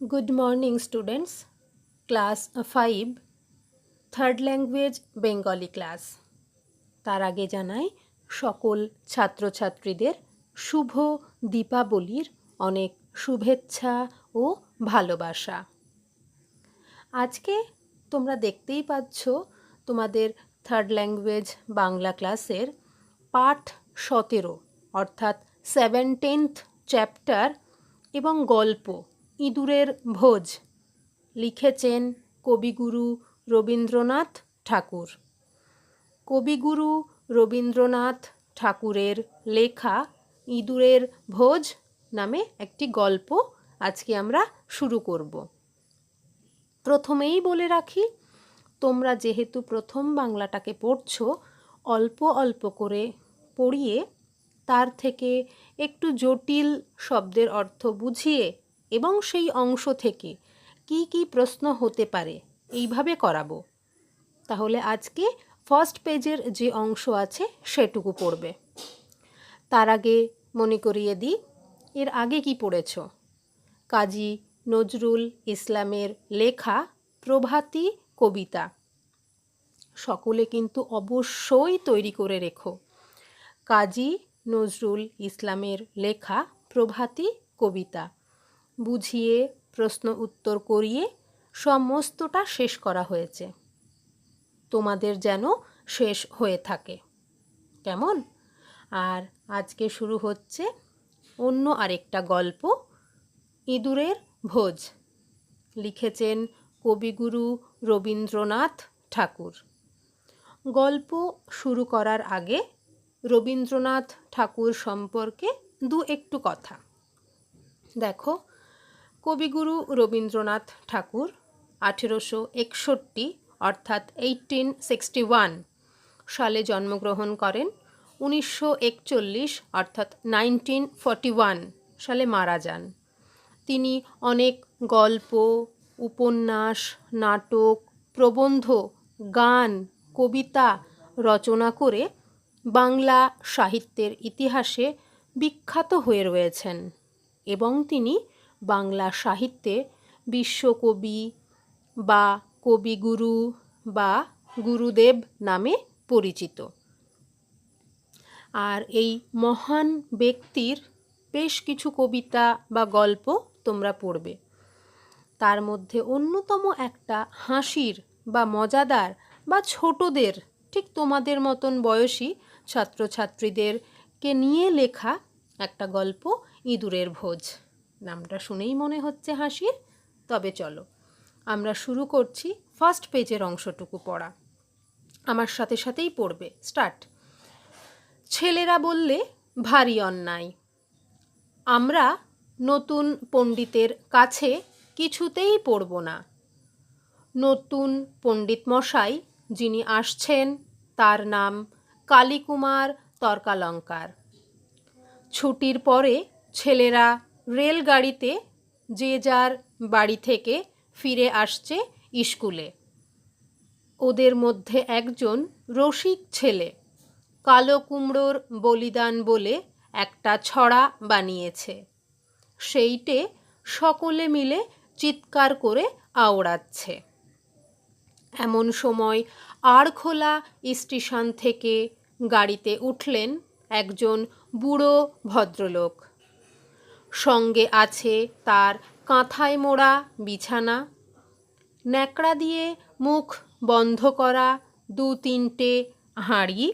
Good morning, students. Class 5, third language Bengali class তার আগে জানাই সকল ছাত্রছাত্রীদের শুভ দীপাবলির অনেক শুভেচ্ছা ও ভালোবাসা। আজকে তোমরা দেখতেই পাচ্ছ তোমাদের থার্ড ল্যাঙ্গুয়েজ বাংলা ক্লাসের পাঠ সতেরো অর্থাৎ সেভেন্টিন্থ চ্যাপ্টার এবং গল্প। ইঁদুরের ভোজ, লিখেছেন কবিগুরু রবীন্দ্রনাথ ঠাকুর। কবিগুরু রবীন্দ্রনাথ ঠাকুরের লেখা ইঁদুরের ভোজ নামে একটি গল্প আজকে আমরা শুরু করব। প্রথমেই বলে রাখি, তোমরা যেহেতু প্রথম বাংলাটাকে পড়ছো, অল্প অল্প করে পড়িয়ে তার থেকে একটু জটিল শব্দের অর্থ বুঝিয়ে এবং সেই অংশ থেকে কি কি প্রশ্ন হতে পারে এইভাবে করাবো। তাহলে আজকে ফার্স্ট পেজের যে অংশ আছে সেটুকু পড়বে। তার আগে মনে করিয়ে দিই, এর আগে কি পড়েছ? কাজী নজরুল ইসলামের লেখা প্রভাতী কবিতা। সকলে কিন্তু অবশ্যই তৈরি করে রেখো। কাজী নজরুল ইসলামের লেখা প্রভাতী কবিতা। বুঝিয়ে, প্রশ্ন উত্তর করিয়ে সমস্তটা শেষ করা হয়েছে। তোমাদের যেন শেষ হয়ে থাকে। কেমন? আর আজকে শুরু হচ্ছে অন্য আরেকটা গল্প, ইঁদুরের ভোজ। লিখেছেন কবিগুরু রবীন্দ্রনাথ ঠাকুর। গল্প শুরু করার আগে রবীন্দ্রনাথ ঠাকুর সম্পর্কে দু একটু কথা। দেখো কবিগুরু রবীন্দ্রনাথ ঠাকুর, আঠেরোশো একষট্টি অর্থাৎ এইটিন সিক্সটি ওয়ান সালে জন্মগ্রহণ করেন, উনিশশো একচল্লিশ অর্থাৎ নাইনটিন ফর্টি ওয়ান সালে মারা যান। তিনি অনেক গল্প, উপন্যাস, নাটক, প্রবন্ধ, গান, কবিতা রচনা করে বাংলা সাহিত্যের ইতিহাসে বিখ্যাত হয়ে রয়েছেন এবং তিনি বাংলা সাহিত্যে বিশ্বকবি বা কবিগুরু বা গুরুদেব নামে পরিচিত। আর এই মহান ব্যক্তির বেশ কিছু কবিতা বা গল্প তোমরা পড়বে। তার মধ্যে অন্যতম একটা হাসির বা মজাদার বা ছোটদের ঠিক তোমাদের মতন বয়সী ছাত্রছাত্রীদেরকে নিয়ে লেখা একটা গল্প ইঁদুরের ভোজ। নামটা শুনেই মনে হচ্ছে হাসির, তবে চলো, আমরা শুরু করছি ফার্স্ট পেজের অংশটুকু পড়া। আমার সাথে সাথেই পড়বে স্টার্ট ছেলেরা বললে, ভারী অন্যায়। আমরা নতুন পণ্ডিতের কাছে কিছুতেই পড়ব না। নতুন পণ্ডিত মশাই যিনি আসছেন, তার নাম কালীকুমার তর্কালঙ্কার। ছুটির পরে ছেলেরা রেলগাড়িতে যে যার বাড়ি থেকে ফিরে আসছে স্কুলে। ওদের মধ্যে একজন রসিক ছেলে, কালো কুমড়োর বলিদান বলে একটা ছড়া বানিয়েছে। সেইটে সকলে মিলে চিৎকার করে আওড়াচ্ছে। এমন সময় আড়খোলা স্টেশন থেকে গাড়িতে উঠলেন একজন বুড়ো ভদ্রলোক। সঙ্গে আছে তার কাঁথায় মোড়া বিছানা। ন্যাকড়া দিয়ে মুখ বন্ধ করা দু তিনটে হাঁড়ি।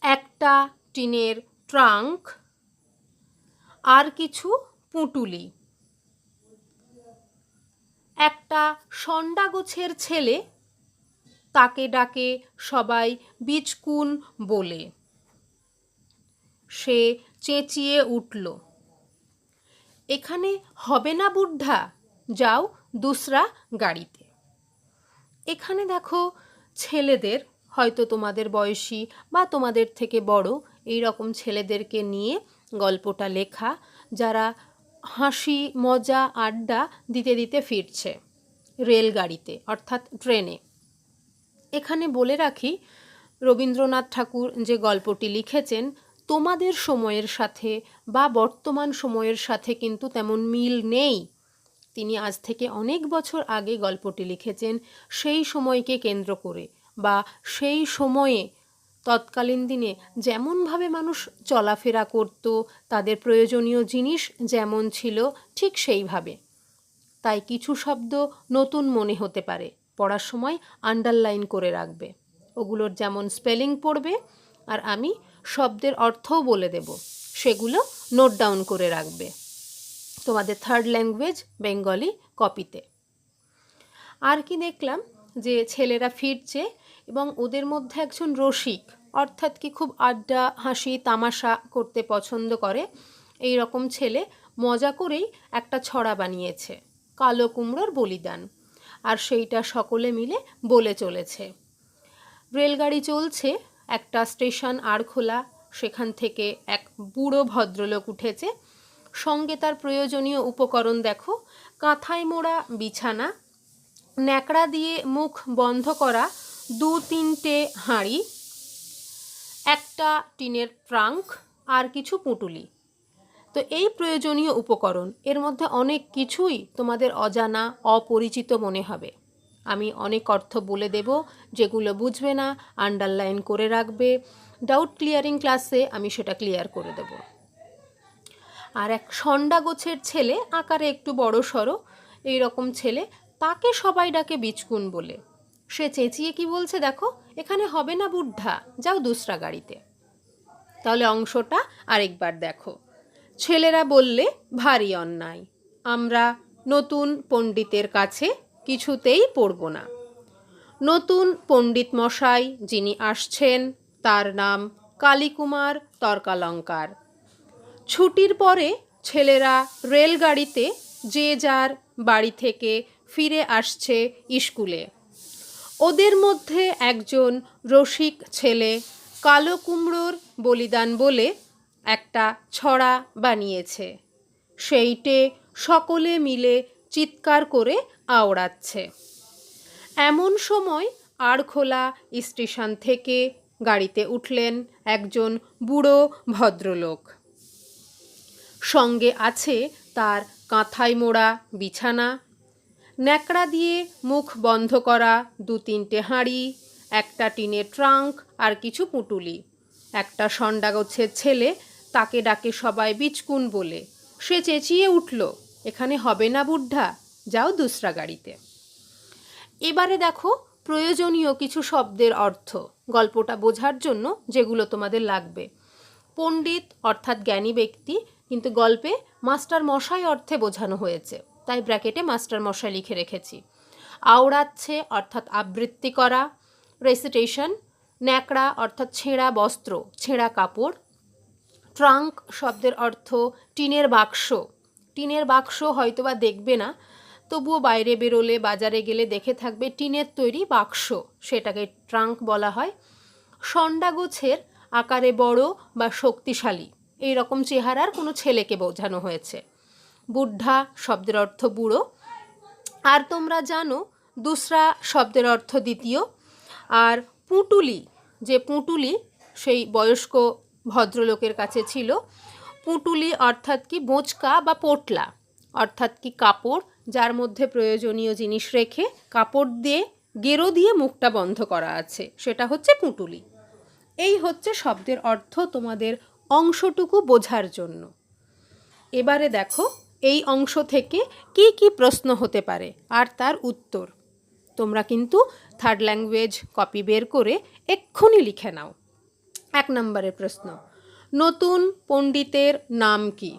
একটা টিনের ট্রাঙ্ক। আর কিছু পুঁটুলি। একটা সন্ডা গোছের ছেলে তাকে ডাকে সবাই বিচকুন বলে। সে চেঁচিয়ে উঠল। এখানে হবে না বুদ্ধা, যাও দুসরা গাড়িতে। এখানে দেখো ছেলেদের, হয়তো তোমাদের বয়সী বা তোমাদের থেকে বড়, এই রকম ছেলেদেরকে নিয়ে গল্পটা লেখা, যারা হাসি, মজা, আড্ডা দিতে দিতে ফিরছে রেলগাড়িতে, অর্থাৎ ট্রেনে। এখানে বলে রাখি, রবীন্দ্রনাথ ঠাকুর যে গল্পটি লিখেছেন তোমাদের সময়ের সাথে বা বর্তমান সময়ের সাথে কিন্তু তেমন মিল নেই। তিনি আজ থেকে অনেক বছর আগে গল্পটি লিখেছেন, সেই সময়কে কেন্দ্র করে বা সেই সময়ে তৎকালীন দিনে যেমনভাবে মানুষ চলাফেরা করত, তাদের প্রয়োজনীয় জিনিস যেমন ছিল ঠিক সেইভাবে। তাই কিছু শব্দ নতুন মনে হতে পারে, পড়ার সময় আন্ডারলাইন করে রাখবে। ওগুলোর যেমন স্পেলিং পড়বে আর আমি শব্দের অর্থও বলে দেব। সেগুলো নোট ডাউন করে রাখবে। তোমাদের থার্ড ল্যাঙ্গুয়েজ বেঙ্গলি কপিতে আর কি দেখলাম? যে ছেলেরা ফিরছে এবং ওদের মধ্যে একজন রসিক, অর্থাৎ কি খুব আড্ডা, হাসি, তামাশা করতে পছন্দ করে, এই রকম ছেলে মজা করেই একটা ছড়া বানিয়েছে, কালো কুমড়োর বলিদান। আর সেইটা সকলে মিলে বলে চলেছে। রেলগাড়ি চলছে একটা স্টেশন আর খোলা, সেখান থেকে এক বুড়ো ভদ্রলোক উঠেছে। সঙ্গে তার প্রয়োজনীয় উপকরণ দেখো, কাঁথায় মোড়া, বিছানা, ন্যাকড়া দিয়ে মুখ বন্ধ করা, দু তিনটে হাঁড়ি, একটা টিনের ট্রাঙ্ক আর কিছু পুঁটুলি। তো এই প্রয়োজনীয় উপকরণ, এর মধ্যে অনেক কিছুই তোমাদের অজানা, অপরিচিত মনে হবে। আমি অনেক অর্থ বলে দেব, যেগুলো বুঝবে না আন্ডারলাইন করে রাখবে। ডাউট ক্লিয়ারিং ক্লাসে আমি সেটা ক্লিয়ার করে দেব। আর এক সন্ডা গোছের ছেলে আকারে একটু বড় সড়ো এইরকম ছেলে তাকে সবাই ডাকে বিচকুন বলে। সে চেঁচিয়ে কি বলছে দেখো, এখানে হবে না বুদ্ধা, যাও দুসরা গাড়িতে। তাহলে অংশটা আরেকবার দেখো। ছেলেরা বললে, ভারী অন্যায়। আমরা নতুন পণ্ডিতের কাছে কিছুতেই পড়ব না। নতুন পণ্ডিত মশাই যিনি আসছেন, তার নাম কালীকুমার তর্কালঙ্কার। ছুটির পরে ছেলেরা রেলগাড়িতে যে যার বাড়ি থেকে ফিরে আসছে স্কুলে। ওদের মধ্যে একজন রসিক ছেলে কালো কুমড়োর বলিদান বলে একটা ছড়া বানিয়েছে। সেইটে সকলে মিলে চিৎকার করে আওড়াচ্ছে। এমন সময় আড়খোলা স্টেশন থেকে গাড়িতে উঠলেন একজন বুড়ো ভদ্রলোক। সঙ্গে আছে তার কাঁথায় মোড়া বিছানা, ন্যাকড়া দিয়ে মুখ বন্ধ করা দু তিনটে হাঁড়ি, একটা টিনের ট্রাঙ্ক আর কিছু পুঁটুলি। একটা সন্ডা গোছের ছেলে তাকে ডাকে সবাই বিচকুন বলে। সে চেঁচিয়ে উঠল। এখানে হবে না বুদ্ধা, যাও দুসরা গাড়িতে। এবারে দেখো প্রয়োজনীয় কিছু শব্দের অর্থ, গল্পটা বোঝার জন্য যেগুলো তোমাদের লাগবে। পণ্ডিত, অর্থাৎ জ্ঞানী ব্যক্তি, কিন্তু গল্পে মাস্টার মশাই অর্থে বোঝানো হয়েছে, তাই ব্র্যাকেটে মাস্টার মশাই লিখে রেখেছি। আওড়াচ্ছে, অর্থাৎ আবৃত্তি করা রেসিটেশন ন্যাকড়া, অর্থাৎ ছেঁড়া বস্ত্র, ছেঁড়া কাপড় ট্রাঙ্ক শব্দের অর্থ, টিনের বাক্স টিনের বাক্স হয়তোবা দেখবে না, তবুও বাইরে বেরোলে বাজারে গেলে দেখে থাকবে টিনের তৈরি বাক্স, সেটাকে ট্রাঙ্ক বলা হয়। সন্ডা গোছের আকারে বড় বা শক্তিশালী এই রকম চেহারার কোনো ছেলেকে বোঝানো হয়েছে। বুদ্ধা শব্দের অর্থ বুড়ো। আর তোমরা জানো, দুসরা শব্দের অর্থ দ্বিতীয়। আর পুঁটুলি, যে পুঁটুলি সেই বয়স্ক ভদ্রলোকের কাছে ছিল পুঁটুলি অর্থাৎ কি বোঁচকা বা পোটলা? অর্থাৎ কি কাপড় যার মধ্যে প্রয়োজনীয় জিনিস রেখে কাপড় দিয়ে গেরো দিয়ে মুখটা বন্ধ করা আছে, সেটা হচ্ছে পুঁটুলি। এই হচ্ছে শব্দের অর্থ তোমাদের অংশটুকু বোঝার জন্য। এবারে দেখো, এই অংশ থেকে কি কি প্রশ্ন হতে পারে আর তার উত্তর। তোমরা কিন্তু থার্ড ল্যাঙ্গুয়েজ কপি বের করে এক্ষুনি লিখে নাও। এক নম্বরের প্রশ্ন নতুন পণ্ডিতের নাম কি?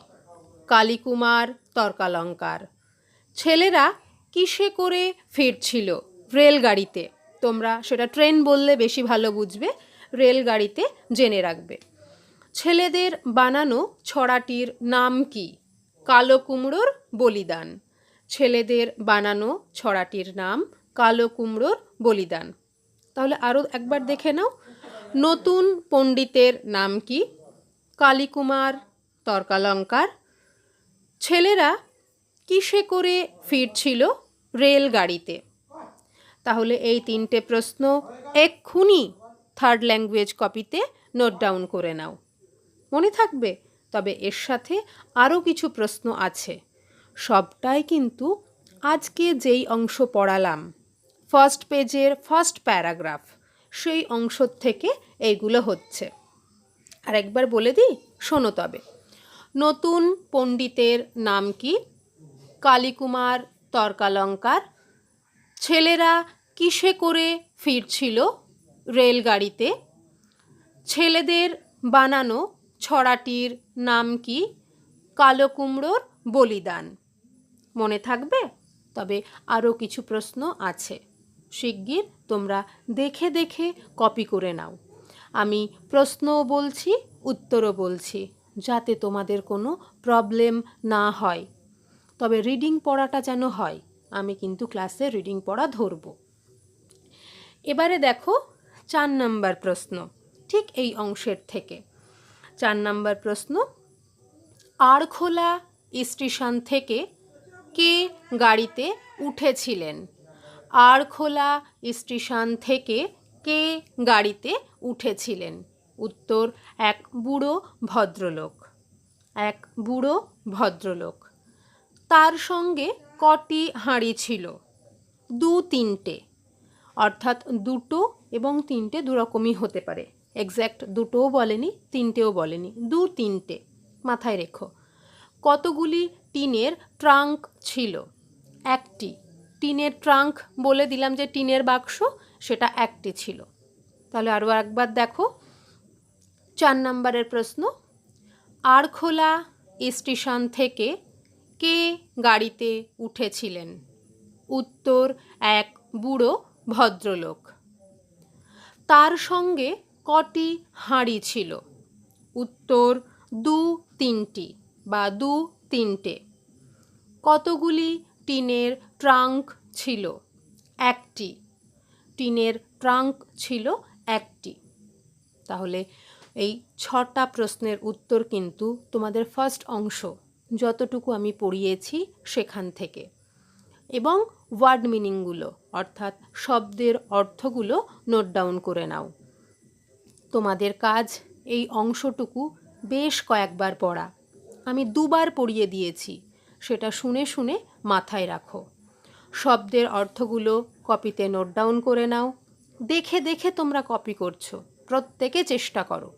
কালীকুমার তর্কালঙ্কার। ছেলেরা কিসে করে ফিরছিল? রেলগাড়িতে। তোমরা সেটা ট্রেন বললে বেশি ভালো বুঝবে, রেলগাড়িতে জেনে রাখবে। ছেলেদের বানানো ছড়াটির নাম কি? কালো কুমড়োর বলিদান। ছেলেদের বানানো ছড়াটির নাম কালো কুমড়োর বলিদান। তাহলে আরও একবার দেখে নাও। নতুন পণ্ডিতের নাম কি? কালীকুমার, তর্কালঙ্কার। ছেলেরা কিসে করে ফিরছিল রেলগাড়িতে? তাহলে এই তিনটে প্রশ্ন এক্ষুনি থার্ড ল্যাঙ্গুয়েজ কপিতে নোট ডাউন করে নাও। মনে থাকবে, তবে এর সাথে আরও কিছু প্রশ্ন আছে। সবটাই কিন্তু আজকে যেই অংশ পড়ালাম ফার্স্ট পেজের ফার্স্ট প্যারাগ্রাফ সেই অংশ থেকে এইগুলো হচ্ছে। আর একবার বলে দিই, শোনো তবে। নতুন পণ্ডিতের নাম কি? কালীকুমার তর্কালঙ্কার। ছেলেরা কিসে করে ফিরছিল রেলগাড়িতে? ছেলেদের বানানো ছড়াটির নাম কি? কালো কুমড়োর বলিদান। মনে থাকবে? তবে আরও কিছু প্রশ্ন আছে। শিগগির তোমরা দেখে দেখে কপি করে নাও। আমি প্রশ্নও বলছি, উত্তরও বলছি, যাতে তোমাদের কোনো প্রবলেম না হয়। তবে রিডিং পড়াটা যেন হয়, আমি কিন্তু ক্লাসে রিডিং পড়া ধরবো। এবারে দেখো চার নাম্বার প্রশ্ন, ঠিক এই অংশের থেকে। চার নাম্বার প্রশ্ন আড়খোলা স্টেশন থেকে কে গাড়িতে উঠেছিলেন? আড়খোলা স্টেশন থেকে কে গাড়িতে উঠেছিলেন। উত্তর, এক বুড়ো ভদ্রলোক। এক বুড়ো ভদ্রলোক। তার সঙ্গে কটি হাঁড়ি ছিল। দু তিনটে। অর্থাৎ দুটো এবং তিনটে দুরকমই হতে পারে। এক্স্যাক্ট দুটোও বলেনি, তিনটেও বলেনি। দু তিনটে। মাথায় রেখো। কতগুলি টিনের ট্রাঙ্ক ছিল? একটি। টিনের ট্রাঙ্ক বলে দিলাম যে টিনের বাক্স সেটা একটি ছিল। তাহলে আরও একবার দেখো। চার নম্বরের প্রশ্ন আড়খোলা স্টেশন থেকে কে গাড়িতে উঠেছিলেন? উত্তর, এক বুড়ো ভদ্রলোক। তার সঙ্গে কটি হাঁড়ি ছিল? উত্তর, দু তিনটি বা দু তিনটে। কতগুলি টিনের ট্রাঙ্ক ছিল? একটি। টিনের ট্রাঙ্ক ছিল একটি। তাহলে এই ছটা প্রশ্নের উত্তর কিন্তু তোমাদের ফার্স্ট অংশ, যতটুকু আমি পড়িয়েছি সেখান থেকে। এবং ওয়ার্ড মিনিংগুলো, অর্থাৎ শব্দের অর্থগুলো নোট ডাউন করে নাও। তোমাদের কাজ এই অংশটুকু বেশ কয়েকবার পড়া। আমি দুবার পড়িয়ে দিয়েছি, সেটা শুনে শুনে মাথায় রাখো। শব্দের অর্থগুলো কপিতে নোট ডাউন করে নাও। দেখে দেখে তোমরা কপি করছ। প্রত্যেকে চেষ্টা করো।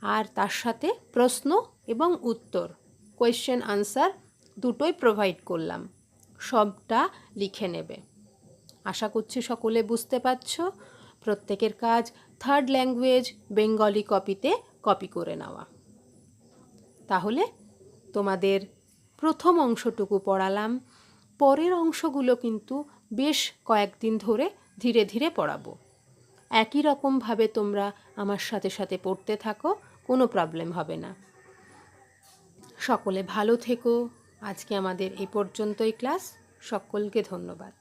আর তার সাথে প্রশ্ন এবং উত্তর কোয়েশ্চেন আনসার দুটোই প্রোভাইড করলাম। সবটা লিখে নেবে। আশা করছি সকলে বুঝতে পারছ। প্রত্যেকের কাজ থার্ড ল্যাঙ্গুয়েজ বেঙ্গলি কপিতে কপি করে নেওয়া। তাহলে তোমাদের প্রথম অংশটুকু পড়ালাম। পরের অংশগুলো কিন্তু বেশ কয়েকদিন ধরে ধীরে ধীরে পড়াবো। একই রকমভাবে তোমরা আমার সাথে সাথে পড়তে থাকো, কোনো প্রবলেম হবে না। সকলে ভালো থেকো। আজকে আমাদের এই পর্যন্তই ক্লাস। সকলকে ধন্যবাদ।